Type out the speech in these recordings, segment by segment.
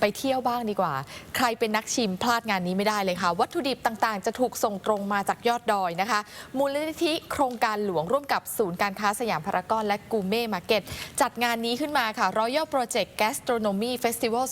ไปเที่ยวบ้างดีกว่า ใครเป็นนักชิมพลาดงานนี้ไม่ได้เลยค่ะ วัตถุดิบต่างๆ จะถูกส่งตรงมาจากยอดดอยนะคะ มูลนิธิโครงการหลวงร่วมกับศูนย์การค้าสยามพารากอนและกูเม่มาร์เก็ตจัดงานนี้ขึ้นมาค่ะ Royal Project Gastronomy Festival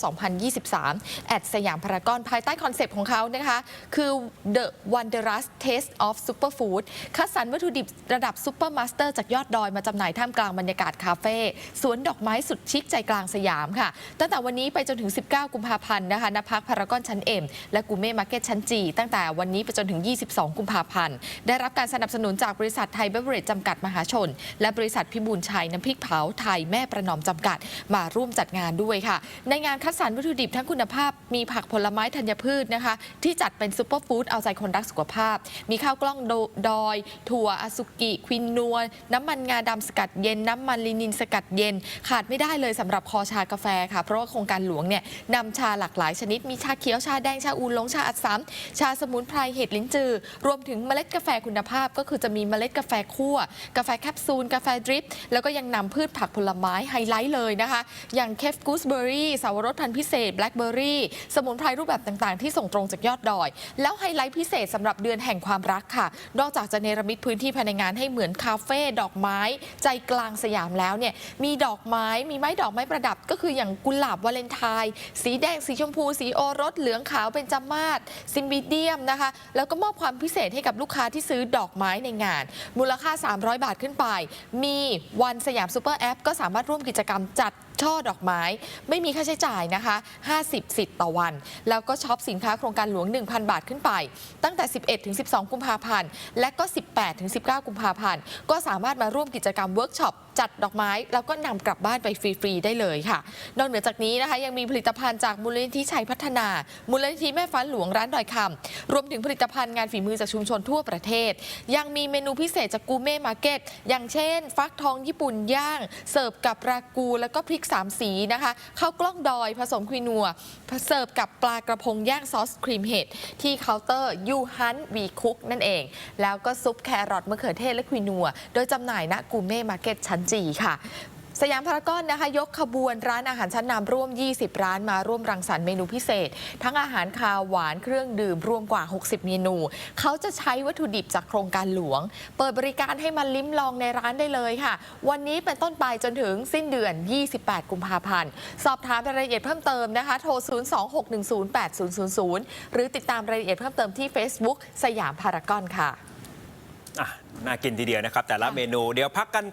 2023 แอดสยามพารากอนภายใต้คอนเซปต์ของเขานะคะ คือ The Wondrous Taste of Superfood คัดสรรวัตถุดิบระดับซูเปอร์มาสเตอร์จากยอดดอยมาจำหน่ายท่ามกลางบรรยากาศคาเฟ่สวนดอกไม้สุดชิคใจกลางสยามค่ะตั้งแต่วันนี้ไปจนถึง 19 9 กุมภาพันธ์นะคะณพักพารากอนชั้นเอ็มและกูเม่มาร์เก็ตชั้นจีตั้งแต่วันนี้ไปจนถึง 22 กุมภาพันธ์ ได้รับการสนับสนุนจากบริษัทไทยเบเวอร์เรจจำกัดมหาชน และบริษัทพิบูลชัยน้ำพริกเผาไทยแม่ประนอมจำกัด มาร่วมจัดงานด้วยค่ะ ในงานคัดสรรวัตถุดิบทั้งคุณภาพมีผักผลไม้ธัญพืชนะคะ ที่จัดเป็นซูเปอร์ฟู้ดเอาใจคนรักสุขภาพ มีข้าวกล้องดดอย ถั่วอสุกิควินนัวน้ำมันงาดำสกัดเย็นน้ำมันลินินสกัดเย็น ขาดไม่ได้เลยสำหรับคอชากาแฟค่ะ เพราะว่าโครงการหลวงเนี่ยนำชาหลากหลายชนิดมีชาเขียวชาแดงชาอูหลงชาอัดสามชาสมุนไพรเห็ดลิ้นจือ รวมถึงเมล็ดกาแฟคุณภาพ ก็คือจะมีเมล็ดกาแฟคั่ว กาแฟแคปซูล กาแฟดริป แล้วก็ยังนำพืชผักผลไม้ไฮไลท์เลยนะคะ อย่างเคฟกูสเบอร์รี่สาวรสพันธุ์พิเศษแบล็คเบอร์รี่สมุนไพรรูปแบบต่างๆ ที่ส่งตรงจากยอดดอย แล้วไฮไลท์พิเศษสำหรับเดือนแห่งความรักค่ะ นอกจากจะเนรมิตพื้นที่ภายในงานให้เหมือนคาเฟ่ดอกไม้ใจกลางสยามแล้วเนี่ยมีดอกไม้มีไม้ดอกไม้ประดับก็คืออย่างกุหลาบวาเลนไทน์สีแดงสีชมพู สีโอรสเหลืองขาวเป็นจามาศซิมบิเดียมนะคะ แล้วก็มอบความพิเศษให้กับลูกค้าที่ซื้อดอกไม้ในงาน มูลค่า 300 บาทขึ้นไป มีวันสยามซูเปอร์แอปก็สามารถร่วมกิจกรรมจัด ช่อดอกไม้ ไม่มีค่าใช้จ่ายนะคะ 50 สิทธิ์ต่อวัน แล้วก็ช็อปสินค้าโครงการหลวง 1,000 บาทขึ้นไป ตั้งแต่ 11ถึง12 กุมภาพันธ์ และก็ 18ถึง19 กุมภาพันธ์ ก็สามารถมาร่วมกิจกรรมเวิร์กช็อปจัดดอกไม้ แล้วก็นำกลับบ้านไปฟรี ๆ ได้เลยค่ะ นอกเหนือจากนี้นะคะ ยังมีผลิตภัณฑ์จากมูลนิธิชัยพัฒนา มูลนิธิแม่ฟ้าหลวงร้านดอยคำรวมถึงผลิตภัณฑ์งานฝีมือจากชุมชนทั่วประเทศ ยังมีเมนูพิเศษจากกูเม่มาร์เก็ตอย่างเช่น ฟักทองญี่ปุ่นย่าง เสิร์ฟกับรากูแล้วก็พริกสามสีนะคะข้าวกล้องดอยผสมควีนัวเสิร์ฟกับปลากระพงย่างซอสครีมเห็ดที่เคาน์เตอร์ยูฮันวีคุกนั่นเอง แล้วก็ซุปแครอทมะเขือเทศและควีนัว โดยจำหน่ายณกูเม่มาร์เก็ตชั้นจีค่ะ สยามพารากอนนะคะยกขบวนร้านอาหารชั้นนำร่วม 20 ร้านมาร่วมรังสรรค์เมนูพิเศษ ทั้งอาหารคาวหวานเครื่องดื่มรวมกว่า 60 เมนู เขาจะใช้วัตถุดิบจากโครงการหลวง เปิดบริการให้มาลิ้มลองในร้านได้เลยค่ะ วันนี้เป็นต้นไปจนถึงสิ้นเดือน 28 กุมภาพันธ์ สอบถามรายละเอียดเพิ่มเติมนะคะ โทร 026108000 หรือติดตามรายละเอียดเพิ่มเติมที่ Facebook สยามพารากอนค่ะ อะน่ากินทีเดียวนะครับ แต่ละเมนูเดี๋ยวพักกัน